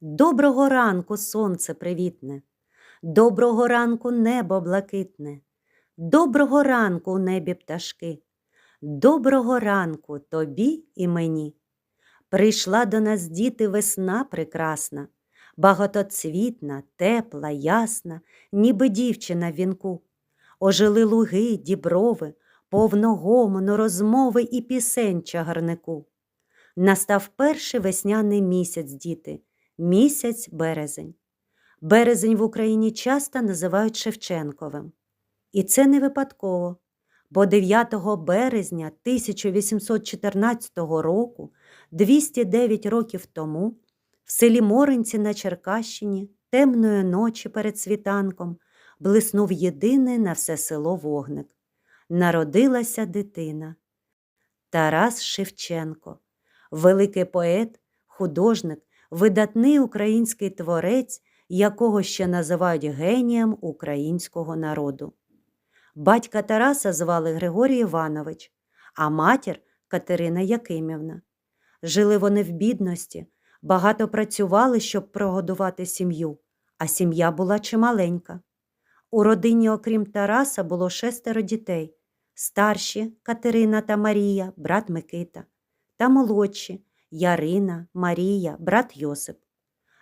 Доброго ранку, сонце привітне, доброго ранку небо блакитне, доброго ранку небі пташки, доброго ранку тобі і мені. Прийшла до нас діти весна прекрасна, багатоцвітна, тепла, ясна, ніби дівчина в вінку. Ожили луги, діброви, повно гомону, розмови і пісень чагарнику. Настав перший весняний місяць, діти, місяць березень. Березень в Україні часто називають Шевченковим. І це не випадково, бо 9 березня 1814 року, 209 років тому, в селі Моринці на Черкащині темної ночі перед світанком блиснув єдиний на все село вогник. Народилася дитина. Тарас Шевченко, великий поет, художник, видатний український творець, якого ще називають генієм українського народу. Батька Тараса звали Григорій Іванович, а матір Катерина Якимівна. Жили вони в бідності, багато працювали, щоб прогодувати сім'ю, а сім'я була чималенька. У родині, окрім Тараса, було шестеро дітей старші Катерина та Марія, брат Микита, та молодші Ярина, Марія, брат Йосип.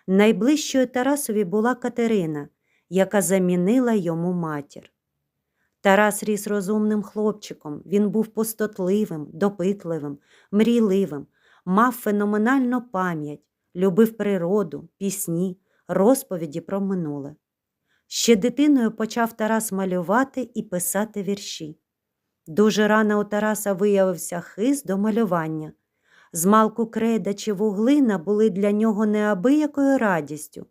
Найближчою Тарасові була Катерина, яка замінила йому матір. Тарас ріс розумним хлопчиком, він був пустотливим, допитливим, мрійливим, мав феноменальну пам'ять, любив природу, пісні, розповіді про минуле. Ще дитиною почав Тарас малювати і писати вірші. Дуже рано у Тараса виявився хист до малювання. Змалку креда чи вуглина були для нього неабиякою радістю.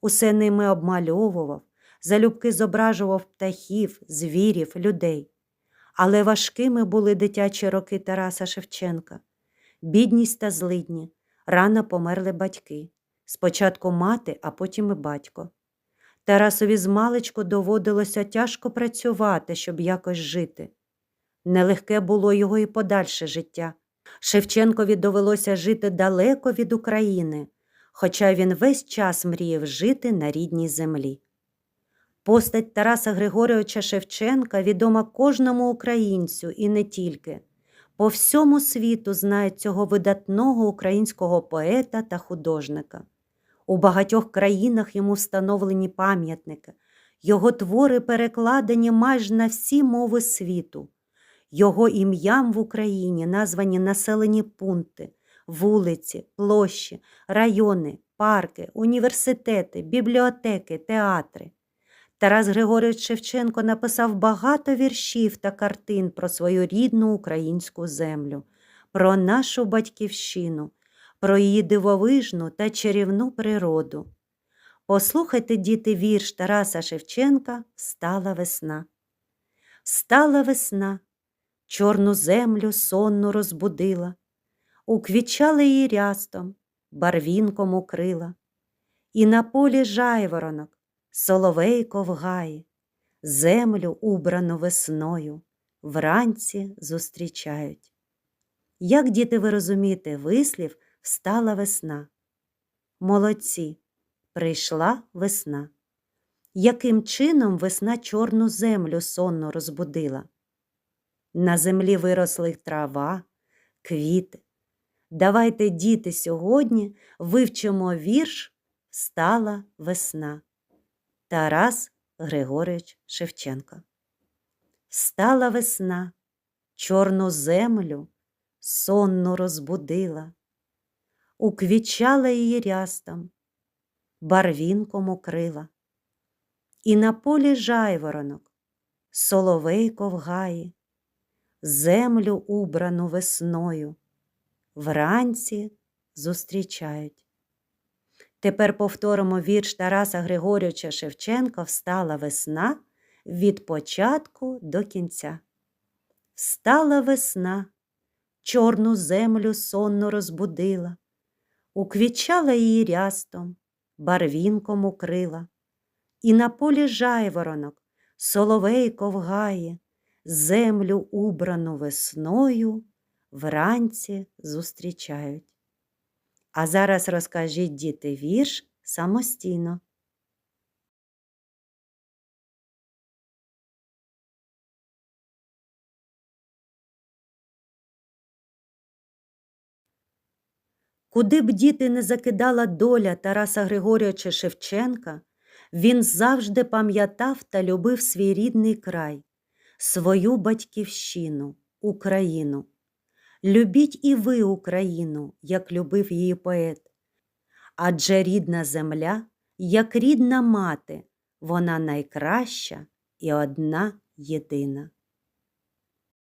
Усе ними обмальовував, залюбки зображував птахів, звірів, людей. Але важкими були дитячі роки Тараса Шевченка. Бідність та злидні, рано померли батьки. Спочатку мати, а потім і батько. Тарасові змалечку доводилося тяжко працювати, щоб якось жити. Нелегке було його і подальше життя. Шевченкові довелося жити далеко від України, хоча він весь час мріяв жити на рідній землі. Постать Тараса Григоровича Шевченка відома кожному українцю і не тільки. По всьому світу знають цього видатного українського поета та художника. У багатьох країнах йому встановлені пам'ятники, його твори перекладені майже на всі мови світу. Його ім'ям в Україні названі населені пункти, вулиці, площі, райони, парки, університети, бібліотеки, театри. Тарас Григорович Шевченко написав багато віршів та картин про свою рідну українську землю, про нашу батьківщину, про її дивовижну та чарівну природу. Послухайте, діти, вірш Тараса Шевченка Стала весна. Стала весна чорну землю сонну розбудила, уквічала її рястом, барвінком укрила, і на полі жайворонок, соловейко в гаї, землю, убрану весною, вранці зустрічають. Як діти ви розумієте, вислів встала весна. Молодці, прийшла весна. Яким чином весна чорну землю сонно розбудила? На землі виросли трава, квіти. Давайте, діти, сьогодні вивчимо вірш Стала весна. Тарас Григорович Шевченко. Стала весна, чорну землю сонно розбудила, уквічала її рястом, барвінком укрила. І на полі жайворонок, соловейко в гаї, землю убрану весною, вранці зустрічають. Тепер повторимо вірш Тараса Григорьовича Шевченка Встала весна від початку до кінця. Встала весна, чорну землю сонно розбудила, уквічала її рястом, барвінком укрила, і на полі жайворонок, соловейко в гаї, землю убрану весною, вранці зустрічають. А зараз розкажіть діти вірш самостійно. Куди б діти не закидала доля Тараса Григорьовича Шевченка, він завжди пам'ятав та любив свій рідний край, свою батьківщину, Україну. Любіть і ви Україну, як любив її поет. Адже рідна земля, як рідна мати, вона найкраща і одна єдина.